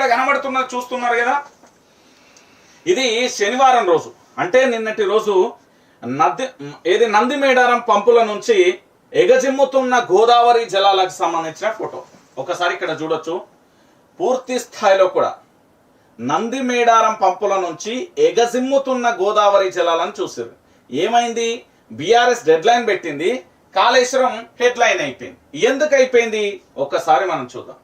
ఇక్కడ కనబడుతున్నది చూస్తున్నారు కదా? ఇది శనివారం రోజు. అంటే నిన్నటి రోజు నది ఏది నంది మేడారం పంపుల నుంచి ఎగజిమ్ముతున్న గోదావరి జలాలకు సంబంధించిన ఫోటో. ఒకసారి ఇక్కడ చూడొచ్చు. పూర్తి స్థాయిలో కూడా నందిమేడారం పంపుల నుంచి ఎగజిమ్ముతున్న గోదావరి జలాలను చూసారు ఏమైంది? బీఆర్ఎస్ డెడ్ లైన్ పెట్టింది. కాళేశ్వరం హెడ్ లైన్ అయిపోయింది. ఎందుకు అయిపోయింది ఒక్కసారి మనం చూద్దాం.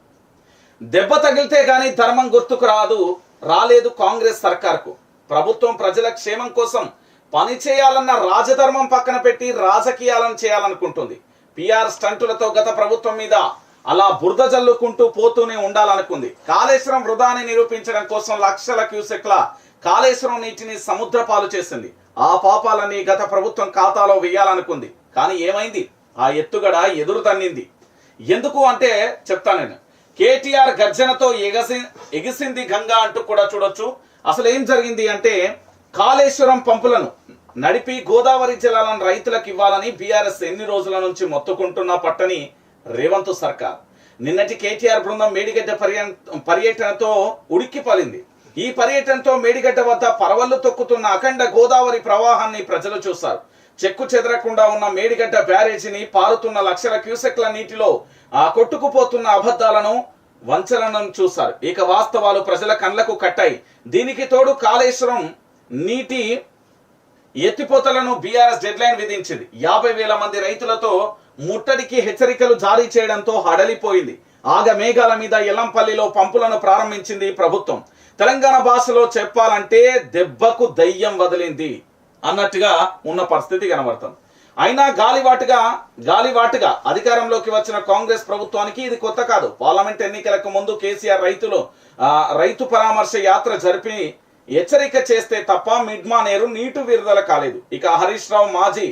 దెబ్బ తగిలితే కానీ ధర్మం గుర్తుకు రాదు రాలేదు కాంగ్రెస్ సర్కార్కు. ప్రభుత్వం ప్రజల క్షేమం కోసం పని చేయాలన్న రాజధర్మం పక్కన పెట్టి రాజకీయాలను చేయాలనుకుంటుంది. పిఆర్ స్టంటులతో గత ప్రభుత్వం మీద అలా బురద జల్లుకుంటూ పోతూనే ఉండాలనుకుంది. కాళేశ్వరం వృధాని నిరూపించడం కోసం లక్షల క్యూసెక్ల కాళేశ్వరం నీటిని సముద్ర పాలు చేసింది. ఆ పాపాలని గత ప్రభుత్వం ఖాతాలో వేయాలనుకుంది. కానీ ఏమైంది? ఆ ఎత్తుగడ ఎదురు తన్నింది. ఎందుకు అంటే చెప్తాను నేను. కేటీఆర్ గర్జనతో ఎగసి ఎగిసింది గంగా అంటూ కూడా చూడొచ్చు. అసలు ఏం జరిగింది అంటే కాళేశ్వరం పంపులను నడిపి గోదావరి జలాలను రైతులకు ఇవ్వాలని బీఆర్ఎస్ ఎన్ని రోజుల నుంచి మొత్తుకుంటున్నా పట్టని రేవంత్ సర్కార్. నిన్నటి కేటీఆర్ బృందం మేడిగడ్డ పర్య- పర్యటనతో ఉడిక్కిపలింది ఈ పర్యటనతో మేడిగడ్డ వద్ద పరవళ్ళు తొక్కుతున్న అఖండ గోదావరి ప్రవాహాన్ని ప్రజలు చూశారు. చెక్కు చెదరకుండా ఉన్న మేడిగడ్డ బ్యారేజీని పారుతున్న లక్షల క్యూసెక్ల నీటిలో ఆ కొట్టుకుపోతున్న అబద్ధాలను వంచలను చూశారు ఇక వాస్తవాలు ప్రజల కండ్లకు కట్టాయి. దీనికి తోడు కాళేశ్వరం నీటి ఎత్తిపోతలను బీఆర్ఎస్ డెడ్లైన్ విధించింది. యాభై వేల మంది రైతులతో ముట్టడికి హెచ్చరికలు జారీ చేయడంతో హడలిపోయింది. ఆగ మేఘాల మీద ఎల్లంపల్లిలో పంపులను ప్రారంభించింది ప్రభుత్వం. తెలంగాణ భాషలో చెప్పాలంటే దెబ్బకు దయ్యం వదిలింది అన్నట్టుగా ఉన్న పరిస్థితి కనబడుతుంది. అయినా గాలివాటుగా గాలివాటుగా అధికారంలోకి వచ్చిన కాంగ్రెస్ ప్రభుత్వానికి ఇది కొత్త కాదు. పార్లమెంట్ ఎన్నికలకు ముందు కేసీఆర్ రైతులు ఆ, రైతు పరామర్శ యాత్ర జరిపి హెచ్చరిక చేస్తే తప్ప మిడ్మానేరు నీటు విడుదల కాలేదు. ఇక హరీష్ రావు మాజీ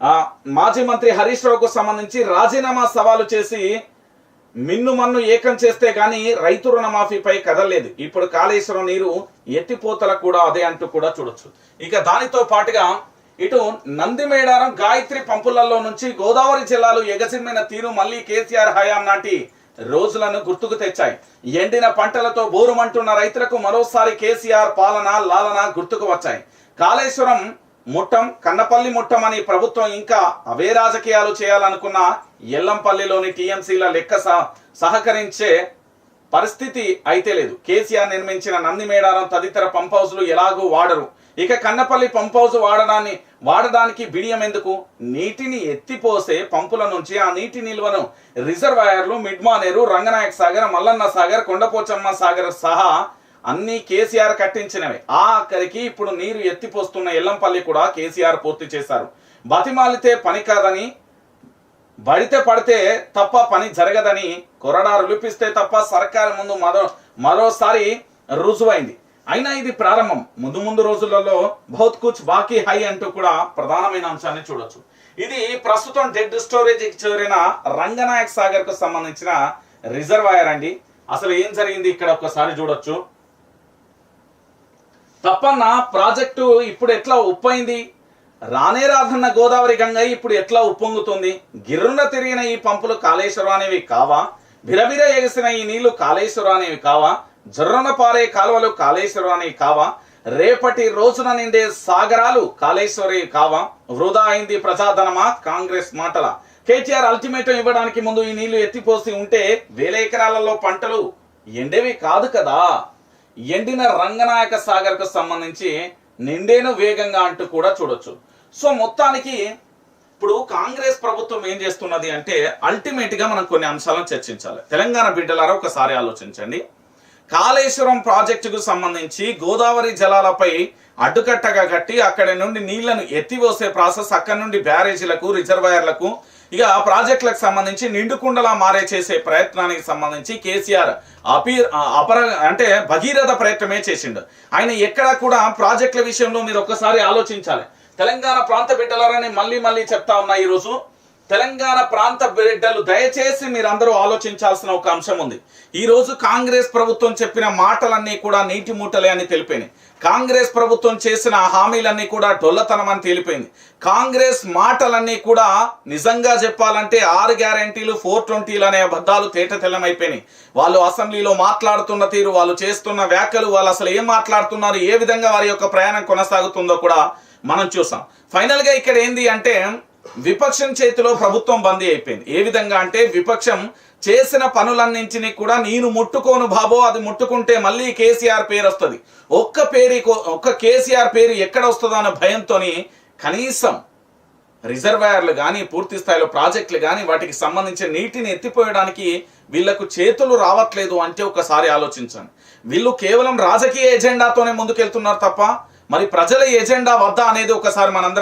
ఆ, మాజీ మంత్రి హరీష్ రావుకు సంబంధించి రాజీనామా సవాలు చేసి మిన్ను మన్ను ఏకం చేస్తే గాని రైతు రుణమాఫీపై కదలలేదు. ఇప్పుడు కాళేశ్వరం నీరు ఎత్తిపోతల కూడా అదే అంటూ కూడా చూడొచ్చు. ఇక దానితో పాటుగా ఇటు నందిమేడారం గాయత్రి పంపులలో నుంచి గోదావరి జిల్లాలో ఎగసిమ్మిన తీరు మళ్ళీ కేసీఆర్ హయాం నాటి రోజులను గుర్తుకు తెచ్చాయి. ఎండిన పంటలతో బోరుమంటున్న రైతులకు మరోసారి కేసీఆర్ పాలన లాలన గుర్తుకు వచ్చాయి. కాళేశ్వరం ముట్టం కన్నపల్లి ముట్టం అని ప్రభుత్వం ఇంకా అవే రాజకీయాలు చేయాలనుకున్న ఎల్లంపల్లిలోని టీఎంసీల లెక్క సహ- సహకరించే పరిస్థితి అయితే లేదు. కేసీఆర్ నిర్మించిన నందిమేడారం తదితర పంప్ హౌస్లు ఎలాగూ వాడరు. ఇక కన్నపల్లి పంప్ హౌస్ వాడడాన్ని వాడడానికి బిడియం ఎందుకు? నీటిని ఎత్తిపోసే పంపుల నుంచి ఆ నీటి నిల్వను రిజర్వాయర్లు మిడ్మానేరు రంగనాయక సాగర్ మల్లన్న సాగర్ కొండపోచమ్మ సాగర్ సహా అన్ని కేసీఆర్ కట్టించినవి. ఆఖరికి ఇప్పుడు నీరు ఎత్తిపోస్తున్న ఎల్లంపల్లి కూడా కేసీఆర్ పూర్తి చేశారు. బతిమాలితే పని కాదని బడితే పడితే తప్ప పని జరగదని కొరడా రులిపిస్తే తప్ప సర్కారు ముందు మరో మరోసారి రుజువైంది. అయినా ఇది ప్రారంభం. ముందు ముందు రోజులలో బహుత్ కుచ్ బాకీ హై అంటూ కూడా ప్రధానమైన అంశాన్ని చూడొచ్చు. ఇది ప్రస్తుతం డెడ్ స్టోరేజ్ చేరిన రంగనాయక్ సాగర్కు సంబంధించిన రిజర్వాయర్ అండి. అసలు ఏం జరిగింది ఇక్కడ ఒక్కసారి చూడొచ్చు. తప్పన్న ప్రాజెక్టు ఇప్పుడు ఎట్లా ఉప్పైంది రానే రాధన్న గోదావరి గంగ ఇప్పుడు ఎట్లా ఉప్పొంగుతుంది? గిర్రున తిరిగిన ఈ పంపులు కాళేశ్వరం అనేవి కావా? బిరబిర ఎగిసిన ఈ నీళ్ళు కాళేశ్వరం అనేవి కావా? జర్రన పారే కాలువలు కాళేశ్వరం కావా? రేపటి రోజున నిండే సాగరాలు కాళేశ్వరి కావా? వృధా అయింది ప్రజాధనమా? కాంగ్రెస్ మాటల. కేటీఆర్ అల్టిమేటం ఇవ్వడానికి ముందు ఈ నీళ్ళు ఎత్తిపోసి ఉంటే వేల ఎకరాలలో పంటలు ఎండేవి కాదు కదా. ఎండిన రంగనాయక సాగర్కు సంబంధించి నిండేను వేగంగా అంటూ కూడా చూడొచ్చు. సో మొత్తానికి ఇప్పుడు కాంగ్రెస్ ప్రభుత్వం ఏం చేస్తున్నది అంటే అల్టిమేట్గా మనం కొన్ని అంశాలను చర్చించాలి. తెలంగాణ బిడ్డలారా ఒకసారి ఆలోచించండి. కాళేశ్వరం ప్రాజెక్టుకు సంబంధించి గోదావరి జలాలపై అడ్డుకట్టగా కట్టి అక్కడి నుండి నీళ్ళను ఎత్తివేసే ప్రాసెస్ అక్కడి నుండి బ్యారేజీలకు రిజర్వాయర్లకు ఇక ఆ ప్రాజెక్టులకు సంబంధించి నిండుకుండలా మారే చేసే ప్రయత్నానికి సంబంధించి కేసీఆర్ అపీ అపర అంటే భగీరథ ప్రయత్నమే చేసిండు. ఆయన ఎక్కడ కూడా ప్రాజెక్టుల విషయంలో మీరు ఒక్కసారి ఆలోచించాలి. తెలంగాణ ప్రాంత బిడ్డలారని మళ్ళీ మళ్ళీ చెప్తా ఉన్నా ఈరోజు. తెలంగాణ ప్రాంత బిడ్డలు దయచేసి మీరందరూ ఆలోచించాల్సిన ఒక అంశం ఉంది. ఈరోజు కాంగ్రెస్ ప్రభుత్వం చెప్పిన మాటలన్నీ కూడా నీటి మూటలే అని తెలిపాయి. కాంగ్రెస్ ప్రభుత్వం చేసిన హామీలన్నీ కూడా డొల్లతనం అని తేలిపోయింది కాంగ్రెస్ మాటలన్నీ కూడా నిజంగా చెప్పాలంటే ఆరు గ్యారంటీలు ఫోర్ ట్వంటీలు అనే అబద్ధాలు తేటతెల్లమైపోయినాయి. వాళ్ళు అసెంబ్లీలో మాట్లాడుతున్న తీరు వాళ్ళు చేస్తున్న వ్యాఖ్యలు వాళ్ళు అసలు ఏం మాట్లాడుతున్నారు ఏ విధంగా వారి యొక్క ప్రయాణం కొనసాగుతుందో కూడా మనం చూసాం. ఫైనల్గా ఇక్కడ ఏంది అంటే విపక్షం చేతిలో ప్రభుత్వం బందీ అయిపోయింది. ఏ విధంగా అంటే విపక్షం చేసిన పనులన్నింటినీ కూడా నేను ముట్టుకోను బాబో అది ముట్టుకుంటే మళ్ళీ కేసీఆర్ పేరు వస్తుంది. ఒక్క పేరు ఒక్క కేసీఆర్ పేరు ఎక్కడ వస్తుందో అన్న భయంతోని కనీసం రిజర్వాయర్లు కానీ పూర్తి స్థాయిలో ప్రాజెక్టులు కానీ వాటికి సంబంధించిన నీటిని ఎత్తిపోయడానికి వీళ్ళకు చేతులు రావట్లేదు అంటే ఒకసారి ఆలోచించండి. వీళ్ళు కేవలం రాజకీయ ఎజెండాతోనే ముందుకెళ్తున్నారు తప్ప మరి ప్రజల ఎజెండా వద్దా అనేది ఒకసారి మనందరం